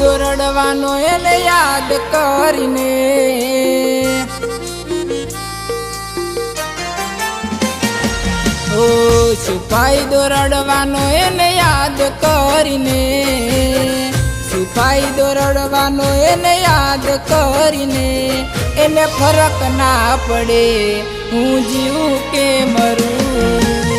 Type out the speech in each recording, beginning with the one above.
દોરડવાનો એને યાદ કરીને. ઓ છુપાઈ દોરડવાનો એને યાદ કરીને. છુપાઈ દોરડવાનો એને યાદ કરીને. એને ફરક ના પડે, હું જીવું કે મરું?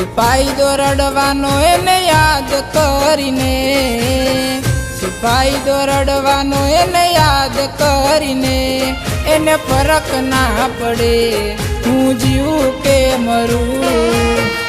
છુપાઈ દોરડવાનો એને યાદ કરીને છુપાઈ દોરડવાનો એને યાદ કરીને, એને ફરક ના પડે. હું જીવું કે મરું?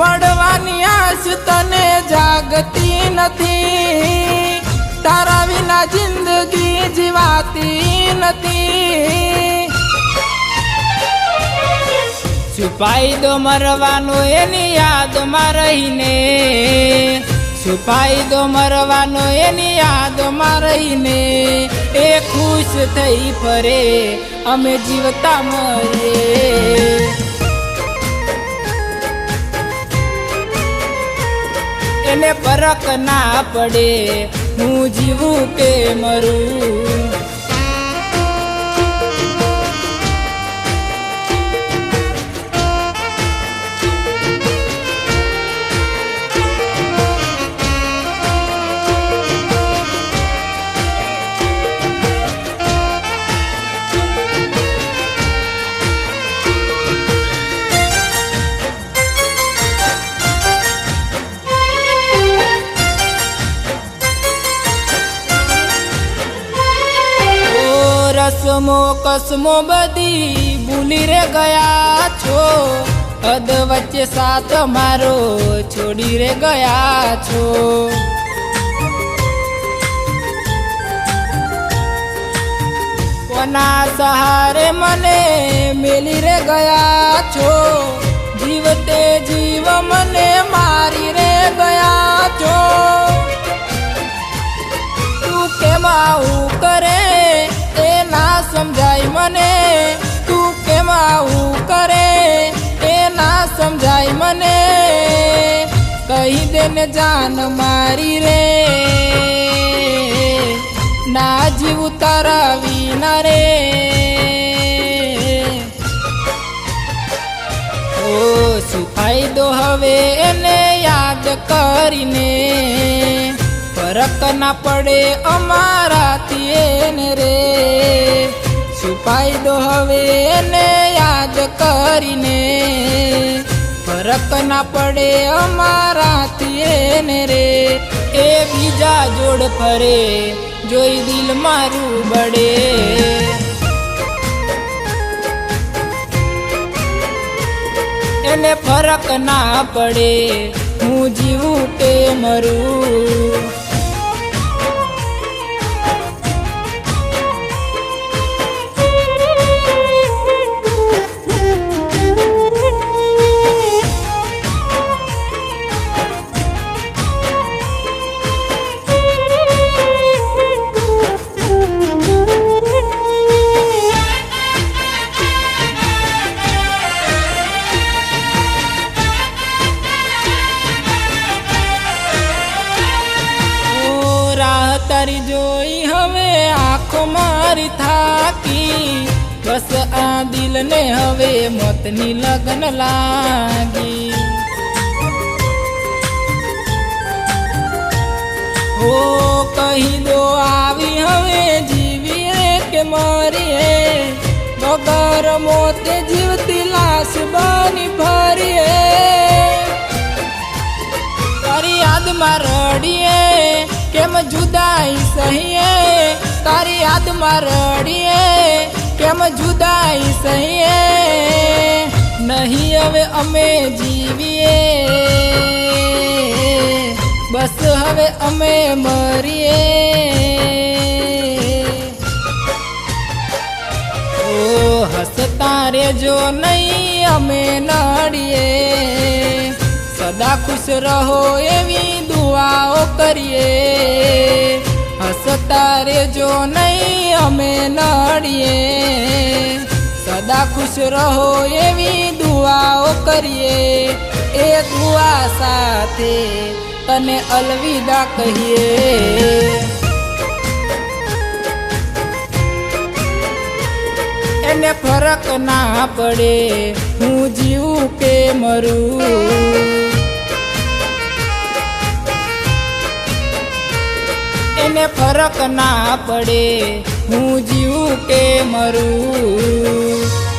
મળવાની આશ તને જાગતી નથી. તારા વિના જિંદગી જીવાતી નથી. છુપાઈ દો મરવાનો એની યાદમાં રહીને. છુપાઈ દો મરવાનો એની યાદમાં રહીને. એ ખુશ થઈ ફરે, અમે જીવતા મરીએ એને ફરક ના પડે. હું જીવું કે મરું? ઓ રસમો કસમો બધી ભૂલી રે ગયા છો. હદ વચ્ચે સાથ મારો છોડી રે ગયા છો. કોના સહારે મને મેલી રે ગયા છો? જીવતે જીવ મને મારી રે ગયા છો. તું કેમ આવું કરે કહી દે ને જાન મારી રે. ના જીવ તારા વિના રે. ઓ શું ફાયદો હવે એને યાદ કરીને. ફરક ના પડે અમારાથી એને રે. શું ફાયદો હવે એને યાદ કરીને. ફરક ના પડે અમારાથી એને રે. એ બીજા જોડ ફરે, જોઈ દિલ મારું બડે એને ફરક ના પડે, હું જીવું કે મરું. તારી જોઈ હવે આંખો મારી થાકી. બસ આ દિલને હવે મોતની લગ્ન લાગી. ઓ કહી દો આવી હવે જીવીએ કે મરીએ? વગર મોતે જીવતી લાશ બની ફરીએ. તારી યાદમાં રડીએ કેમ જુદાઈ સહીએ? તારી યાદમાં રડીએ. કેમ જુદાઈ સહીએ? નહીં હવે અમે જીવીએ. બસ હવે અમે મરીએ. ઓ હસતા રેજો નહીં, અમે નડીએ. સદા ખુશ રહો એવી દુઆઓ કરીએ. હસતા રેજો નહીં અમે નડીએ. સદા ખુશ રહો એવી દુઆઓ કરીએ. એ દુઆ સાથે તને અલવિદા કહીએ. એને ફરક ના પડે હું જીવું કે મરું. એને ફરક ના પડે. હું જીવું કે મરું?